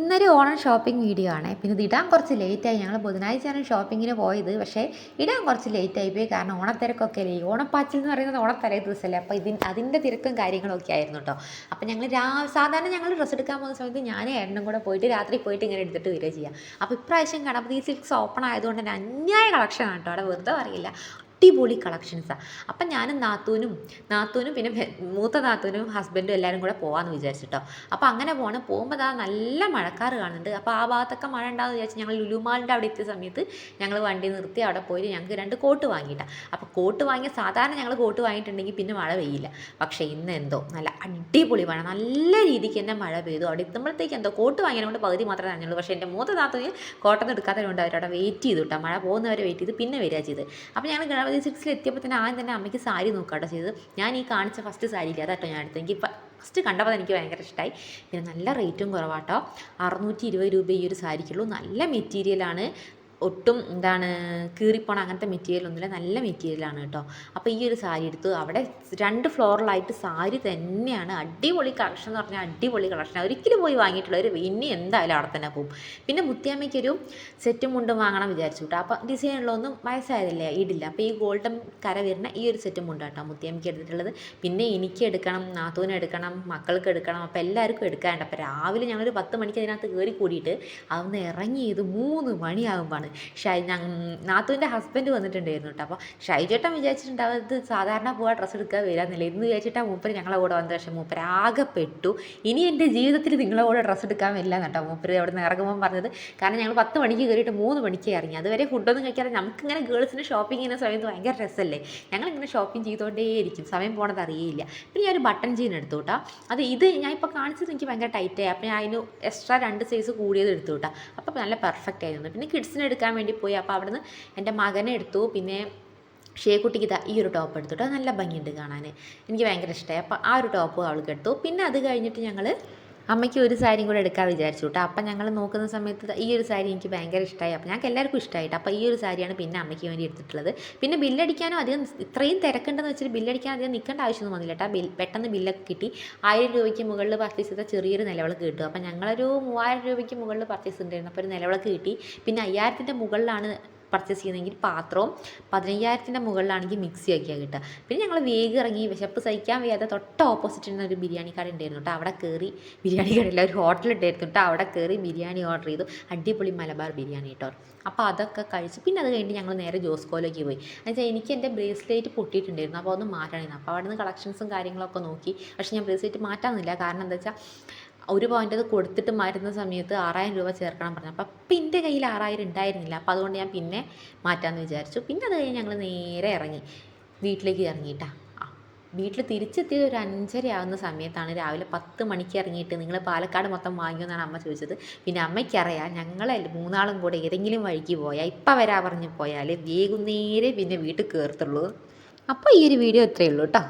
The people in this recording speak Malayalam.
ഇന്നൊരു ഓണം ഷോപ്പിംഗ് വീഡിയോ ആണ്. പിന്നെ ഇത് ഇടാൻ കുറച്ച് ലേറ്റായി ഞങ്ങൾ ബുധനാഴ്ചയാണ് ഷോപ്പിങ്ങിന് പോയത്. പക്ഷേ ഇടാൻ കുറച്ച് ലേറ്റായി പോയി. കാരണം ഓണത്തിരക്കൊക്കെ അല്ലേ? ഓണപ്പാച്ചിൽ എന്ന് പറയുന്നത് ഓണത്തലേ ദിവസമല്ലേ അപ്പോൾ ഇതിന് അതിന്റെ തിരക്കും കാര്യങ്ങളൊക്കെ ആയിരുന്നു കേട്ടോ അപ്പോൾ ഞങ്ങൾ രാ സാധാരണ ഞങ്ങൾ ഡ്രസ്സ് എടുക്കാൻ പോകുന്ന സമയത്ത് ഞാൻ ഏട്ടനും കൂടെ പോയിട്ട് രാത്രി പോയിട്ട് ഇങ്ങനെ എടുത്തിട്ട് വരിക ചെയ്യാം. അപ്പോൾ ഇപ്രാവശ്യം ഈ സിൽക്സ് ഓപ്പൺ ആയതുകൊണ്ട് തന്നെ അന്യായ കളക്ഷനാണ് കേട്ടോ അവിടെ വെറുതെ അറിയില്ല അടിപൊളി കളക്ഷൻസാണ് അപ്പം ഞാനും നാത്തൂനും നാത്തൂനും പിന്നെ മൂത്ത നാത്തൂനും ഹസ്ബൻഡും എല്ലാവരും കൂടെ പോകാമെന്ന് വിചാരിച്ചിട്ടോ അപ്പോൾ അങ്ങനെ പോകണം പോകുമ്പോൾ ദാ നല്ല മഴക്കാറ് കാണുന്നുണ്ട്. അപ്പോൾ ആ ഭാഗത്തൊക്കെ മഴ ഉണ്ടാകുമെന്ന് വിചാരിച്ച് ഞങ്ങൾ ലുലുമാളിന്റെ അവിടെ എത്തിയ സമയത്ത് ഞങ്ങൾ വണ്ടി നിർത്തി അവിടെ പോയിട്ട് ഞങ്ങൾക്ക് രണ്ട് കോട്ട് വാങ്ങിയിട്ടാണ് അപ്പോൾ കോട്ട് വാങ്ങിയ സാധാരണ ഞങ്ങൾ കോട്ട് വാങ്ങിയിട്ടുണ്ടെങ്കിൽ പിന്നെ മഴ പെയ്യില്ല. പക്ഷേ ഇന്ന് എന്തോ നല്ല അടിപൊളി മഴ. നല്ല രീതിക്ക് തന്നെ മഴ പെയ്തു. അവിടെ എത്തുമ്പോഴത്തേക്ക് എന്തോ കോട്ട് വാങ്ങിയത് കൊണ്ട് പകുതി മാത്രമേ നനഞ്ഞുള്ളൂ. പക്ഷേ എന്റെ മൂത്ത നാത്തൂന് കോട്ടൊന്നും എടുക്കാത്തതുകൊണ്ട് അവരവിടെ വെയിറ്റ് ചെയ്തു കേട്ടോ മഴ പോകുന്നവരെ വെയിറ്റ് ചെയ്ത്. പിന്നെ വരിക ചെയ്ത്. അപ്പോൾ ഞങ്ങൾ ഗണപതി സിക്സിൽ എത്തിയപ്പോൾ തന്നെ ആദ്യം തന്നെ അമ്മയ്ക്ക് സാരി നോക്കാട്ടോ ചെയ്തത്. ഞാൻ ഈ കാണിച്ച ഫസ്റ്റ് സാരി ഇല്ല അതാട്ടോ ഞാൻ എടുത്തത് എനിക്ക് ഫസ്റ്റ് കണ്ടപ്പോൾ എനിക്ക് ഭയങ്കര ഇഷ്ടമായി പിന്നെ നല്ല റേറ്റും കുറവാട്ടോ. അറുന്നൂറ്റി ഇരുപത് രൂപ ഈ ഒരു സാരിക്കുള്ളൂ. നല്ല മെറ്റീരിയലാണ് ഒട്ടും എന്താണ് കീറിപ്പോണ അങ്ങനത്തെ മെറ്റീരിയൽ ഒന്നുമില്ല. നല്ല മെറ്റീരിയലാണ് കേട്ടോ. അപ്പോൾ ഈ ഒരു സാരി എടുത്തു അവിടെ രണ്ട് ഫ്ലോറിലായിട്ട് സാരി തന്നെയാണ്. അടിപൊളി കളക്ഷൻ എന്ന് പറഞ്ഞാൽ അടിപൊളി കളക്ഷൻ ഒരിക്കലും പോയി വാങ്ങിയിട്ടുള്ളവർ ഇനി എന്തായാലും അവിടെ തന്നെ പോകും. പിന്നെ മുത്തിയമ്മയ്ക്കൊരു സെറ്റും മുണ്ടും വാങ്ങണം വിചാരിച്ചു കേട്ടോ. അപ്പോൾ ഡിസൈനുള്ളതൊന്നും വയസ്സായതല്ലേ ഇടില്ല അപ്പോൾ ഈ ഗോൾഡൻ കര വരുന്ന ഈ ഒരു സെറ്റും മുണ്ട് കേട്ടോ മുത്തിയമ്മയ്ക്ക് എടുത്തിട്ടുള്ളത്. പിന്നെ എനിക്ക് എടുക്കണം നാത്തൂന് എടുക്കണം മക്കൾക്ക് എടുക്കണം അപ്പോൾ എല്ലാവർക്കും എടുക്കാനുണ്ട്. അപ്പോൾ രാവിലെ ഞങ്ങളൊരു പത്ത് മണിക്ക് അതിനകത്ത് കയറി കൂടിയിട്ട് അവിടുന്ന് ഇറങ്ങിയത് മൂന്ന് മണിയാകുമ്പോഴാണ്. ഷൈ നാത്തുവിന്റെ ഹസ്ബൻഡ് വന്നിട്ടുണ്ടായിരുന്നു കേട്ടോ. അപ്പോൾ ഷൈജേട്ടൻ വിചാരിച്ചിട്ടുണ്ടാവും ഇത് സാധാരണ പോവാ ഡ്രസ്സ് എടുക്കാൻ വരാമെന്നില്ല ഇന്ന് വിചാരിച്ചിട്ടാണ് മൂപ്പര് ഞങ്ങളെ കൂടെ വന്നത്. പക്ഷേ മൂപ്പര് ആകെ പെട്ടു ഇനി എന്റെ ജീവിതത്തിൽ നിങ്ങളെ കൂടെ ഡ്രസ്സ് എടുക്കാൻ വരില്ല കേട്ടോ മൂപ്പര് അവിടെ നിന്ന് ഇറങ്ങുമ്പോൾ പറഞ്ഞത്. കാരണം ഞങ്ങൾ പത്ത് മണിക്ക് കയറിയിട്ട് മൂന്ന് മണിക്ക് ഇറങ്ങി. അതുവരെ ഫുഡൊന്നും കഴിക്കാതെ നമുക്കിങ്ങനെ ഗേൾസിന് ഷോപ്പിംഗ് ചെയ്യുന്ന സമയത്ത് ഭയങ്കര രസമല്ലേ ഞങ്ങളിങ്ങനെ ഷോപ്പിംഗ് ചെയ്തുകൊണ്ടേയിരിക്കും. സമയം പോണത് അറിയില്ല പിന്നെ ഞാൻ ഒരു ബട്ടൺ ജീൻ എടുത്തു കേട്ടോ. അത് ഇത് ഞാൻ ഇപ്പോൾ കാണിച്ചത് എനിക്ക് ഭയങ്കര ടൈറ്റായി അപ്പോൾ ഞാൻ അതിന് എക്സ്ട്രാ രണ്ട് സൈസ് കൂടിയത് എടുത്തു കേട്ടോ. അപ്പോൾ നല്ല പെർഫെക്റ്റ് ആയിരുന്നു. പിന്നെ കിഡ്സിന് എടുക്കാൻ വേണ്ടി പോയി. അപ്പോൾ അവിടുന്ന് എന്റെ മകനെ എടുത്തു. പിന്നെ ഷേക്കുട്ടിക്ക് ഇതാ ഈ ഒരു ടോപ്പ് എടുത്തിട്ട് കേട്ടോ നല്ല ഭംഗിയുണ്ട് കാണാൻ എനിക്ക് ഭയങ്കര ഇഷ്ടമായി അപ്പോൾ ആ ഒരു ടോപ്പ് അവൾക്ക് എടുത്തു. പിന്നെ അത് കഴിഞ്ഞിട്ട് ഞങ്ങൾ അമ്മയ്ക്ക് ഒരു സാരിയും കൂടെ എടുക്കാൻ വിചാരിച്ചു കേട്ടോ അപ്പം ഞങ്ങൾ നോക്കുന്ന സമയത്ത് ഈ ഒരു സാരി എനിക്ക് ഭയങ്കര ഇഷ്ടമായി അപ്പം ഞങ്ങൾക്ക് എല്ലാവർക്കും ഇഷ്ടമായിട്ട് അപ്പോൾ ഈ ഒരു സാരിയാണ് പിന്നെ അമ്മയ്ക്ക് വേണ്ടി എടുത്തിട്ടുള്ളത്. പിന്നെ ബില്ലടിക്കാനും അധികം ഇത്രയും തിരക്കുണ്ടെന്ന് വെച്ചിട്ട് ബില്ലടിക്കാൻ അധികം നിൽക്കേണ്ട ആവശ്യമൊന്നും വന്നില്ല കേട്ടോ ബിൽ പെട്ടെന്ന് ബില്ലൊക്കെ കിട്ടി. ആയിരം രൂപയ്ക്ക് മുകളിൽ പർച്ചേസ് ചെയ്ത ചെറിയൊരു നിലവിളക്ക് കിട്ടും. അപ്പം ഞങ്ങളൊരു മൂവായിരം രൂപയ്ക്ക് മുകളിൽ പർച്ചേസ് ഉണ്ടായിരുന്നു അപ്പോൾ ഒരു നിലവിളക്ക് കിട്ടി. പിന്നെ അയ്യായിരത്തിന്റെ മുകളിലാണ് പർച്ചേസ് ചെയ്യുന്നതെങ്കിൽ പാത്രവും പതിനയ്യായിരത്തിന്റെ മുകളിലാണെങ്കിൽ മിക്സി ഒക്കെയാണ് കിട്ടുക. പിന്നെ ഞങ്ങൾ വേഗം ഇറങ്ങി വിശപ്പ് സഹിക്കാൻ വയ്യാതെ തൊട്ട് ഓപ്പോസിറ്റ് ഇരുന്ന ഒരു ബിരിയാണി കട ഉണ്ടായിരുന്നു കേട്ടോ. അവിടെ കയറി ബിരിയാണി കടയില്ല ഒരു ഹോട്ടൽ ഉണ്ടായിരുന്നു കേട്ടോ. അവിടെ കയറി ബിരിയാണി ഓർഡർ ചെയ്തു. അടിപൊളി മലബാർ ബിരിയാണി കേട്ടോ. അപ്പോൾ അതൊക്കെ കഴിച്ച്. പിന്നെ അത് കഴിഞ്ഞ് ഞങ്ങൾ നേരെ ജോസ്കോയിലേക്ക് പോയി. എന്നുവെച്ചാൽ എനിക്ക് എന്റെ ബ്രേസ്ലെറ്റ് പൊട്ടിയിട്ടുണ്ടായിരുന്നു. അപ്പോൾ ഒന്ന് മാറ്റണമായിരുന്നു അപ്പോൾ അവിടെ നിന്ന് കളക്ഷൻസും കാര്യങ്ങളൊക്കെ നോക്കി. പക്ഷേ ഞാൻ ബ്രേസ്ലെറ്റ് മാറ്റാമെന്നില്ല കാരണം എന്താ വെച്ചാൽ ഒരു പോയിന്റ് അത് കൊടുത്തിട്ട് മാറ്റുന്ന സമയത്ത് ആറായിരം രൂപ ചേർക്കണം പറഞ്ഞു. അപ്പോൾ അപ്പം എന്റെ കയ്യിൽ ആറായിരം ഉണ്ടായിരുന്നില്ല. അപ്പോൾ അതുകൊണ്ട് ഞാൻ പിന്നെ മാറ്റാമെന്ന് വിചാരിച്ചു. പിന്നെ അത് കഴിഞ്ഞ് ഞങ്ങൾ നേരെ ഇറങ്ങി. വീട്ടിലേക്ക് ഇറങ്ങിയിട്ടാ വീട്ടിൽ തിരിച്ചെത്തിയത് ഒരു അഞ്ചര ആവുന്ന സമയത്താണ്. രാവിലെ പത്ത് മണിക്ക് ഇറങ്ങിയിട്ട് നിങ്ങൾ പാലക്കാട് മൊത്തം വാങ്ങിയെന്നാണ് അമ്മ ചോദിച്ചത്. പിന്നെ അമ്മയ്ക്കറിയാം ഞങ്ങളെ മൂന്നാളും കൂടെ ഏതെങ്കിലും വഴിക്ക് പോയാൽ ഇപ്പം വരാ പറഞ്ഞ് പോയാൽ വേഗം നേരെ പിന്നെ വീട്ടിൽ കയറത്തുള്ളൂ അപ്പോൾ ഈ ഒരു വീഡിയോ ഇത്രയേ ഉള്ളൂ കേട്ടോ.